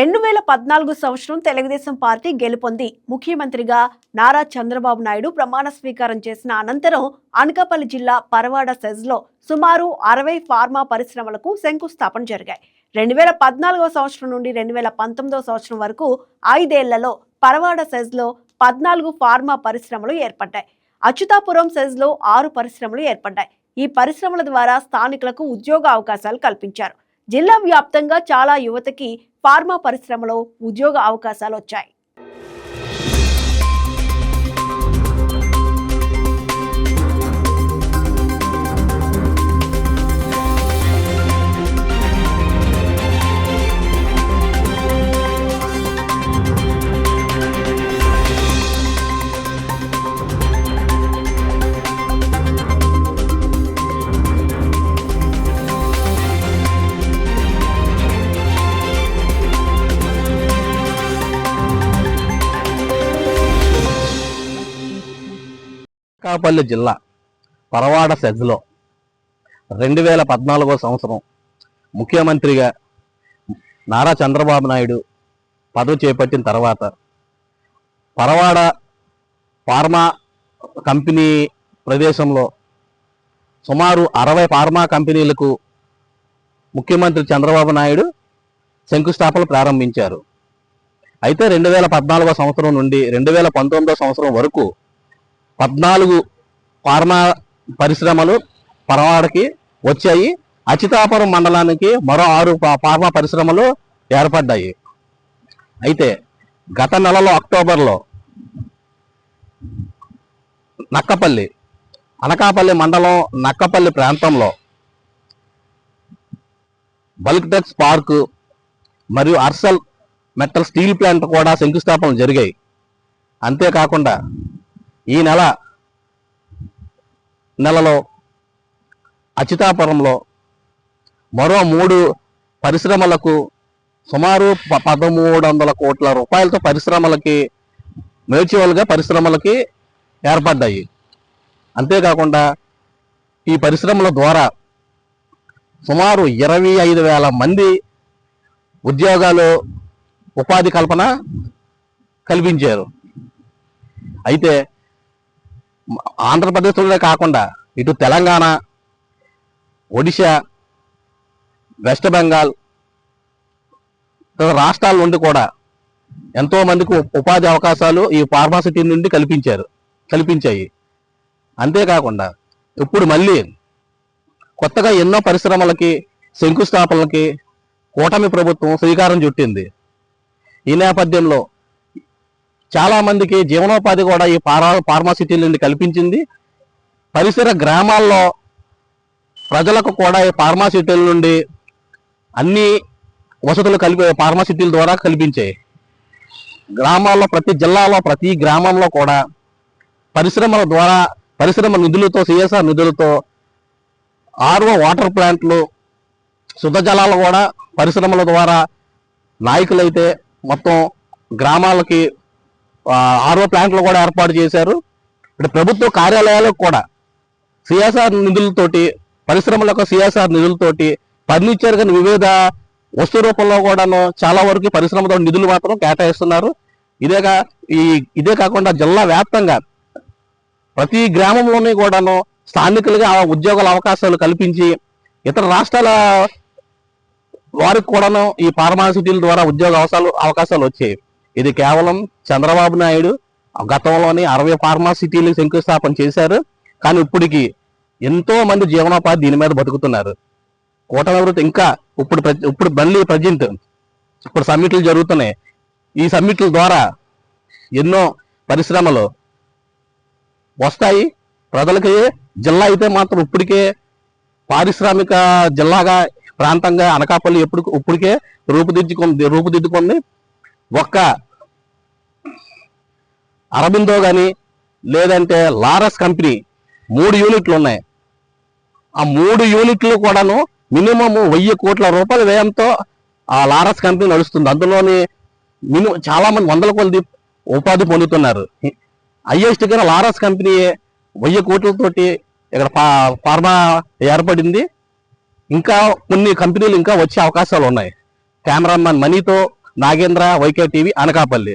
రెండు వేల పద్నాలుగు సంవత్సరం తెలుగుదేశం పార్టీ గెలుపొంది. ముఖ్యమంత్రిగా నారా చంద్రబాబు నాయుడు ప్రమాణ స్వీకారం చేసిన అనంతరం అనకాపల్లి జిల్లా పరవాడ సెజ్లో సుమారు అరవై ఫార్మా పరిశ్రమలకు శంకుస్థాపన జరిగాయి. రెండు వేల పద్నాలుగో సంవత్సరం నుండి రెండు వేల పంతొమ్మిదో సంవత్సరం వరకు ఐదేళ్ళలో పరవాడ సెజ్లో పద్నాలుగు ఫార్మా పరిశ్రమలు ఏర్పడ్డాయి. అచ్యుతాపురం సెజ్లో ఆరు పరిశ్రమలు ఏర్పడ్డాయి. ఈ పరిశ్రమల ద్వారా స్థానికులకు ఉద్యోగ అవకాశాలు కల్పించారు. జిల్లా వ్యాప్తంగా చాలా యువతకి ఫార్మా పరిశ్రమలో ఉద్యోగ అవకాశాలు వచ్చాయి అనకాపల్లి జిల్లా పరవాడ సెజ్లో రెండు వేల పద్నాలుగో సంవత్సరం ముఖ్యమంత్రిగా నారా చంద్రబాబు నాయుడు పదవి చేపట్టిన తర్వాత పరవాడ ఫార్మా కంపెనీ ప్రదేశంలో సుమారు అరవై ఫార్మా కంపెనీలకు ముఖ్యమంత్రి చంద్రబాబు నాయుడు శంకుస్థాపన ప్రారంభించారు. అయితే రెండు వేల పద్నాలుగో సంవత్సరం నుండి రెండు వేల పంతొమ్మిదో సంవత్సరం వరకు పద్నాలుగు ఫార్మా పరిశ్రమలు పరవాడకి వచ్చాయి. అచితాపురం మండలానికి మరో ఆరు ఫార్మా పరిశ్రమలు ఏర్పడ్డాయి. అయితే గత నెలలో అక్టోబర్లో నక్కపల్లి అనకాపల్లి మండలం నక్కపల్లి ప్రాంతంలో బల్క్ డెక్స్ పార్కు మరియు అర్సల్ మెటల్ స్టీల్ ప్లాంట్ కూడా శంకుస్థాపన జరిగాయి. అంతేకాకుండా ఈ నెల నెలలో అచితాపురంలో మరో మూడు పరిశ్రమలకు సుమారు ప- పదమూడు వందల కోట్ల రూపాయలతో పరిశ్రమలకి మ్యూచువల్గా పరిశ్రమలకి ఏర్పడ్డాయి. అంతేకాకుండా ఈ పరిశ్రమల ద్వారా సుమారు ఇరవై ఐదు వేల మంది ఉద్యోగాలు ఉపాధి కల్పన కల్పించారు. అయితే ఆంధ్రప్రదేశ్లోనే కాకుండా ఇటు తెలంగాణ ఒడిశా వెస్ట్ బెంగాల్ ఇతర రాష్ట్రాల నుండి కూడా ఎంతో మందికి ఉపాధి అవకాశాలు ఈ ఫార్మాసిటీ నుండి కల్పించారు కల్పించాయి. అంతేకాకుండా ఇప్పుడు మళ్ళీ కొత్తగా ఎన్నో పరిశ్రమలకి శంకుస్థాపనలకి కూటమి ప్రభుత్వం శ్రీకారం చుట్టింది. ఈ నేపథ్యంలో చాలా మందికి జీవనోపాధి కూడా ఈ పారా ఫార్మాసిటీ నుండి కల్పించింది. పరిసర గ్రామాల్లో ప్రజలకు కూడా ఈ ఫార్మాసిటీల నుండి అన్ని వసతులు కలిపి ఫార్మాసిటీల ద్వారా కల్పించాయి. గ్రామాల్లో ప్రతి జిల్లాలో ప్రతి గ్రామంలో కూడా పరిశ్రమల ద్వారా పరిశ్రమ నిధులతో సిఎస్ఆర్ నిధులతో ఆర్ఓ వాటర్ ప్లాంట్లు శుద్ధ జలాలు కూడా పరిశ్రమల ద్వారా నాయకులైతే మొత్తం గ్రామాలకి ఆర్ఓ ప్లాంట్లు కూడా ఏర్పాటు చేశారు. ఇక్కడ ప్రభుత్వ కార్యాలయాలకు కూడా సిఎస్ఆర్ నిధులతోటి పరిశ్రమలకు సిఎస్ఆర్ నిధులతోటి ఫర్నిచర్ కానీ వివిధ వస్తు రూపంలో కూడాను చాలా వరకు పరిశ్రమతో నిధులు మాత్రం కేటాయిస్తున్నారు. ఇదేగా ఈ ఇదే కాకుండా జిల్లా వ్యాప్తంగా ప్రతి గ్రామంలోని కూడాను స్థానికులుగా ఉద్యోగాల అవకాశాలు కల్పించి ఇతర రాష్ట్రాల వారికి కూడాను ఈ ఫార్మాసిటీల ద్వారా ఉద్యోగ అవకాశాలు అవకాశాలు వచ్చాయి. ఇది కేవలం చంద్రబాబు నాయుడు గతంలోని అరవై ఫార్మాసిటీలకు శంకుస్థాపన చేశారు. కానీ ఇప్పటికి ఎంతో మంది జీవనోపాధి దీని మీద బతుకుతున్నారు. కూటమి ఇంకా ఇప్పుడు ఇప్పుడు మళ్ళీ ప్రజెంట్ ఇప్పుడు సమ్మిట్లు జరుగుతున్నాయి. ఈ సమ్మిట్ల ద్వారా ఎన్నో పరిశ్రమలు వస్తాయి. ప్రజలకి జిల్లా అయితే మాత్రం ఇప్పటికే పారిశ్రామిక జిల్లాగా ప్రాంతంగా అనకాపల్లి ఎప్పుడు ఇప్పటికే రూపుదిద్దుకుంది రూపుదిద్దుకుంది. ఒక్క అరబిందో కానీ లేదంటే లారస్ కంపెనీ మూడు యూనిట్లు ఉన్నాయి. ఆ మూడు యూనిట్లు కూడాను మినిమం వెయ్యి కోట్ల రూపాయల వ్యయంతో ఆ లారస్ కంపెనీ నడుస్తుంది. అందులోని మినిమం చాలామంది వందల కొలది ఉపాధి పొందుతున్నారు. హైయెస్ట్ కింద లారస్ కంపెనీ వెయ్యి కోట్లతోటి ఇక్కడ ఫార్మా ఏర్పడింది. ఇంకా కొన్ని కంపెనీలు ఇంకా వచ్చే అవకాశాలు ఉన్నాయి. కెమెరామ్యాన్ మనీతో నాగేంద్ర వైకే టీవీ అనకాపల్లి.